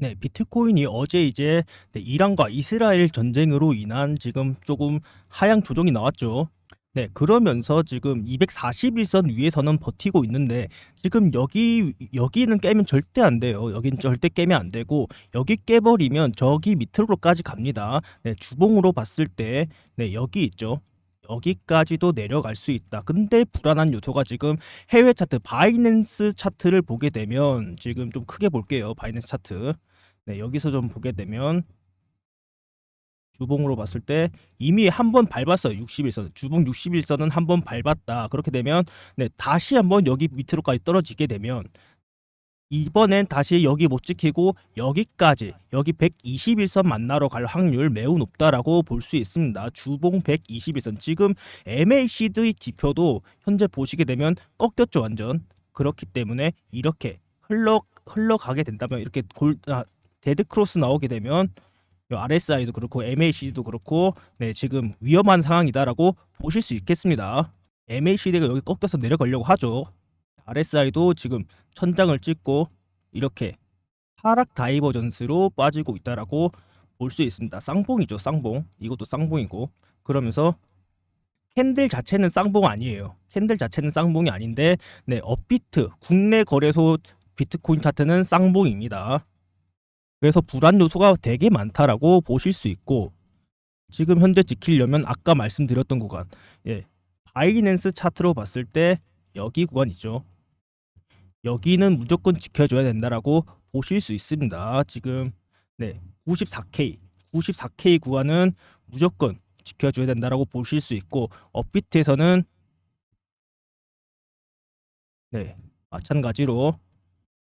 네. 비트코인이 어제 이제 네 이란과 이스라엘 전쟁으로 인한 지금 쪼금 하향 조정이 나왔죠. 네. 그러면서 지금 241선 위에서는 버티고 있는데 지금 여기 여기는 깨면 절대 안 돼요. 여기는 절대 깨면 안 되고 여기 깨 버리면 저기 밑으로까지 갑니다. 네. 주봉으로 봤을 때 네 여기 있죠. 여기까지도 내려갈 수 있다. 근데 불안한 요소가 지금 해외 차트 바이낸스 차트를 보게 되면 지금 좀 크게 볼게요. 바이낸스 차트. 네. 여기서 좀 보게 되면 주봉으로 봤을 때 이미 한 번 밟았어요. 61 선. 주봉 61 선은 한 번 밟았다. 그렇게 되면 네 다시 한번 여기 밑으로까지 떨어지게 되면 이번엔 다시 여기 못 지키고 여기까지 여기 121선 만나러 갈 확률 매우 높다라고 볼 수 있습니다. 주봉 121 선. 지금 MACD 지표도 현재 보시게 되면 꺾였죠, 완전. 그렇기 때문에 이렇게 흘러 흘러가게 된다면 이렇게 골 아 데드 크로스 나오게 되면 요 RSI도 그렇고 MACD도 그렇고 네 지금 위험한 상황이다라고 보실 수 있겠습니다. MACD가 여기 꺾여서 내려가려고 하죠. RSI도 지금 천장을 찍고 이렇게 하락 다이버전스로 빠지고 있다라고 볼 수 있습니다. 쌍봉이죠, 쌍봉. 이것도 쌍봉이고. 그러면서 캔들 자체는 쌍봉 아니에요. 캔들 자체는 쌍봉이 아닌데 네 업비트 국내 거래소 비트코인 차트는 쌍봉입니다. 그래서 불안 요소가 되게 많다라고 보실 수 있고 지금 현재 지키려면 아까 말씀드렸던 구간 예. 바이낸스 차트로 봤을 때 여기 구간 있죠. 여기는 무조건 지켜줘야 된다라고 보실 수 있습니다. 지금 네 94K 94K 구간은 무조건 지켜줘야 된다라고 보실 수 있고 업비트에서는 네 마찬가지로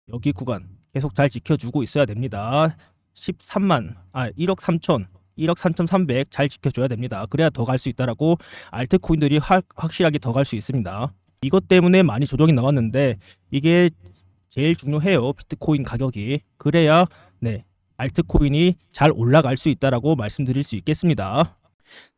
여기 구간 계속 잘 지켜주고 있어야 됩니다. 13만 아 1억 3천 1억 3,300 잘 지켜줘야 됩니다. 그래야 더 갈 수 있다라고 알트코인들이 확 확실하게 더 갈 수 있습니다. 이것 때문에 많이 조정이 나왔는데 이게 제일 중요해요. 비트코인 가격이. 그래야 네 알트코인이 잘 올라갈 수 있다라고 말씀드릴 수 있겠습니다.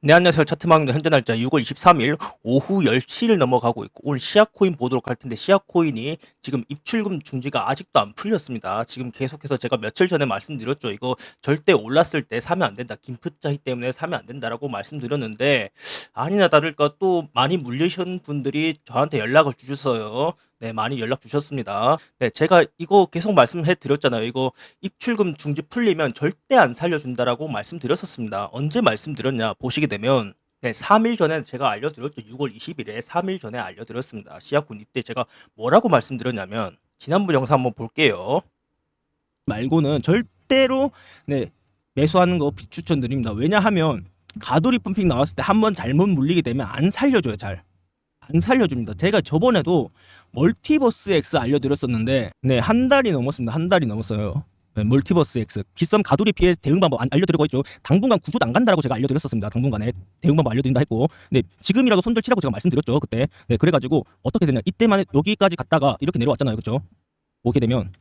네, 안녕하세요. 차트망 현재 날짜 6월 23일 오후 10시를 넘어가고 있고 오늘 시아코인 보도록 할 텐데 시아코인이 지금 입출금 중지가 아직도 안 풀렸습니다. 지금 계속해서 제가 며칠 전에 말씀드렸죠. 이거 절대 올랐을 때 사면 안 된다. 김프짜이 때문에 사면 안 된다라고 말씀드렸는데 아니나 다를까 또 많이 물리신 분들이 저한테 연락을 주셨어요. 네, 많이 연락 주셨습니다. 네, 제가 이거 계속 말씀해 드렸잖아요. 이거 입출금 중지 풀리면 절대 안 살려준다라고 말씀드렸었습니다. 언제 말씀드렸냐 보시게 되면 네, 3일 전에 제가 알려드렸죠. 6월 20일에 3일 전에 알려드렸습니다. 시아군 이때 제가 뭐라고 말씀드렸냐면 지난번 영상 한번 볼게요. 말고는 절대로 네 매수하는 거 비추천드립니다. 왜냐하면 가돌이 펌핑 나왔을 때 한 번 잘못 물리게 되면 안 살려줘요 잘. 안 살려줍니다. 제가 저번에도 멀티버스 X 알려드렸었는데 네 한 달이 넘었습니다. 한 달이 넘었어요. 네, 멀티버스 X 기썸 가두리 피해 대응 방법 안- 알려드리고 있죠. 당분간 구조도 안 간다라고 제가 알려드렸었습니다. 당분간에 대응 방법 알려드린다 했고, 네 지금이라도 손절 치라고 제가 말씀드렸죠 그때. 네 그래가지고 어떻게 되냐 이때만 여기까지 갔다가 이렇게 내려왔잖아요, 그렇죠? 보게 되면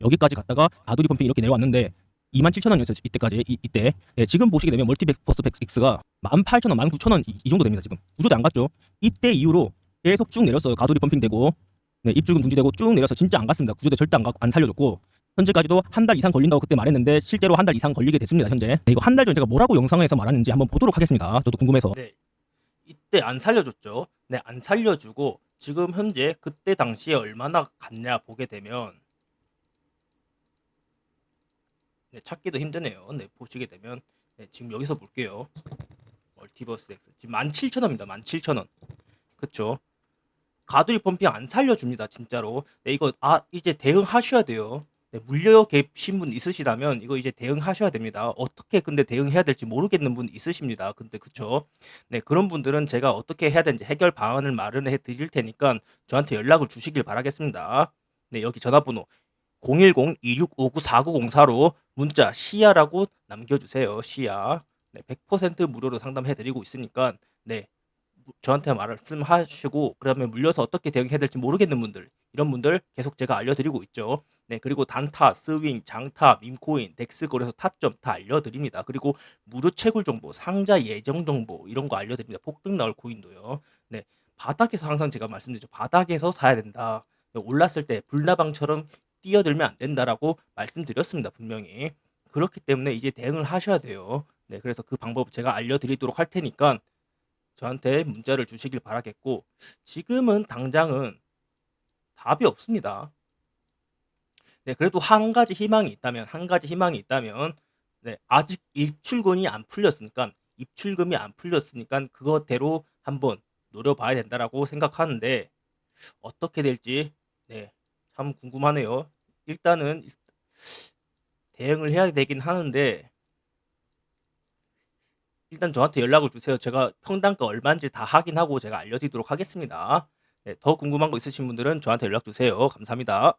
여기까지 갔다가 가두리 펌핑 이렇게 내려왔는데 27,000원이었어요 이때까지 이, 이때 네, 지금 보시게 되면 멀티버스 X가 18,000원, 19,000원 이, 이 정도 됩니다 지금 구조도 안 갔죠. 이때 이후로 계속 쭉 내렸어요. 가두리 펌핑 되고 네, 입주금 중지되고 쭉 내려서 진짜 안 갔습니다. 구조대 절대 안, 가, 안 살려줬고 현재까지도 한 달 이상 걸린다고 그때 말했는데 실제로 한 달 이상 걸리게 됐습니다. 현재 네, 이거 한 달 전에 제가 뭐라고 영상에서 말하는지 한번 보도록 하겠습니다. 저도 궁금해서 네, 이때 안 살려줬죠. 네, 안 살려주고 지금 현재 그때 당시에 얼마나 갔냐 보게 되면 네, 찾기도 힘드네요. 네, 보시게 되면 네, 지금 여기서 볼게요. 멀티버스 X 지금 17,000원입니다. 17,000원. 그쵸? 가두리 펌핑 안 살려줍니다. 진짜로. 네, 이거 아 이제 대응하셔야 돼요. 네, 물려 계신 분 있으시다면 이거 이제 대응하셔야 됩니다. 어떻게 근데 대응해야 될지 모르겠는 분 있으십니다. 근데 그쵸? 네, 그런 분들은 제가 어떻게 해야 되는지 해결 방안을 마련해 드릴 테니까 저한테 연락을 주시길 바라겠습니다. 네, 여기 전화번호 010-2659-4904로 문자 시야라고 남겨주세요. 시야. 네, 100% 무료로 상담해 드리고 있으니까 네, 무- 저한테 말씀하시고 그다음에 물려서 어떻게 대응해야 될지 모르겠는 분들 이런 분들 계속 제가 알려드리고 있죠. 네 그리고 단타, 스윙, 장타, 밈코인, 덱스 거래소 타점 다 알려드립니다. 그리고 무료 채굴 정보, 상자 예정 정보 이런 거 알려드립니다. 폭등 나올 코인도요. 네 바닥에서 항상 제가 말씀드리죠. 바닥에서 사야 된다. 네, 올랐을 때 불나방처럼 뛰어들면 안 된다라고 말씀드렸습니다, 분명히. 그렇기 때문에 이제 대응을 하셔야 돼요. 네, 그래서 그 방법 제가 알려드리도록 할 테니까 저한테 문자를 주시길 바라겠고 지금은 당장은 답이 없습니다. 네, 그래도 한 가지 희망이 있다면 한 가지 희망이 있다면 네, 아직 입출금이 안 풀렸으니까 입출금이 안 풀렸으니까 그것대로 한번 노려봐야 된다라고 생각하는데 어떻게 될지 네, 참 궁금하네요. 일단은 일- 대응을 해야 되긴 하는데 일단 저한테 연락을 주세요. 제가 평당가 얼마인지 다 확인하고 제가 알려드리도록 하겠습니다. 네, 더 궁금한 거 있으신 분들은 저한테 연락 주세요. 감사합니다.